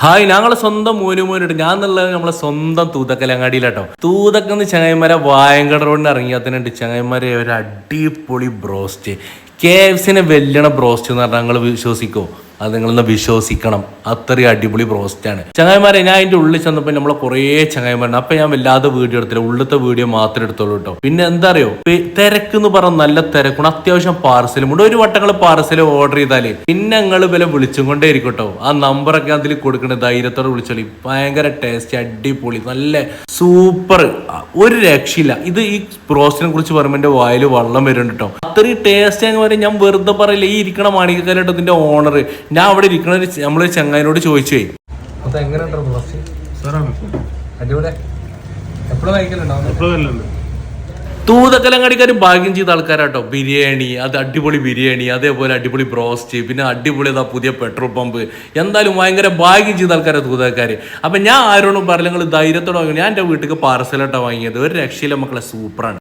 Hi ഞങ്ങളെ സ്വന്തം മോനു മോനിട്ട് ഞാൻ എന്നുള്ളത് നമ്മളെ സ്വന്തം തൂതക്കലങ്ങാടിയിലാട്ടോ. തൂതക്കെന്ന് ചങ്ങായിമാരെ വായങ്കട റോഡിന് ഇറങ്ങിയാത്തനുണ്ട് ചങ്ങായിമാരെ ഒരു അടിപൊളി ബ്രോസ്റ്റ്. കെ എഫ് സിനെ വെല്ലണ ബ്രോസ്റ്റ് എന്ന് പറഞ്ഞാൽ ഞങ്ങൾ വിശ്വസിക്കോ? അത് നിങ്ങളൊന്ന് വിശ്വസിക്കണം. അത്രയും അടിപൊളി പ്രോസറ്റാണ് ചങ്ങായിമാരെ ഞാൻ അതിന്റെ ഉള്ളിൽ ചെന്നപ്പോൾ നമ്മളെ കുറേ ചങ്ങായിമാരുണ്ട്. അപ്പൊ ഞാൻ വല്ലാതെ വീഡിയോ എടുത്തില്ല. ഉള്ളത്തെ വീഡിയോ മാത്രമേ എടുത്തോളൂ കേട്ടോ. പിന്നെ എന്താ അറിയോ? തിരക്ക് എന്ന് പറഞ്ഞാൽ നല്ല തിരക്കുണ്ട്. അത്യാവശ്യം പാർസലും ഉണ്ട്. ഒരു വട്ടങ്ങൾ പാർസൽ ഓർഡർ ചെയ്താൽ പിന്നെ ഞങ്ങൾ വില വിളിച്ചും കൊണ്ടേ ഇരിക്കട്ടോ കേട്ടോ. ആ നമ്പറൊക്കെ അതിൽ കൊടുക്കണ ധൈര്യത്തോടെ വിളിച്ചോളി. ഭയങ്കര ടേസ്റ്റ് അടിപൊളി നല്ല സൂപ്പർ ഒരു രക്ഷയില്ല. ഇത് ഈ പ്രോസ്റ്റിനെ കുറിച്ച് പറയുമ്പോൾ എന്റെ വായിൽ വെള്ളം വരുന്നുണ്ട് കേട്ടോ. അത്രയും ടേസ്റ്റ് അങ്ങ് വരെ ഞാൻ വെറുതെ പറയില്ല. ഈ ഇരിക്കണ ഇതിന്റെ ഓണർ ഞാൻ അവിടെ ഇരിക്കണ നമ്മൾ ചങ്ങായിനോട് ചോദിച്ചേ. അത് തൂതക്കലങ്ങാടിക്കാർ ഭാഗ്യം ചെയ്ത ആൾക്കാരാട്ടോ. ബിരിയാണി അത് അടിപൊളി ബിരിയാണി അതേപോലെ അടിപൊളി ബ്രോസ്റ്റ് പിന്നെ അടിപൊളി ഇതാ പുതിയ പെട്രോൾ പമ്പ്. എന്തായാലും ഭയങ്കര ഭാഗ്യം ചെയ്ത ആൾക്കാരാണ് തൂതക്കാർ അപ്പം ഞാൻ ആരോടും പറഞ്ഞ നിങ്ങൾ ധൈര്യത്തോടെ വാങ്ങി. ഞാൻ എന്റെ വീട്ടിലേക്ക് പാർസലായിട്ടാണ് വാങ്ങിയത്. ഒരു രക്ഷയില്ല മക്കളെ സൂപ്പറാണ്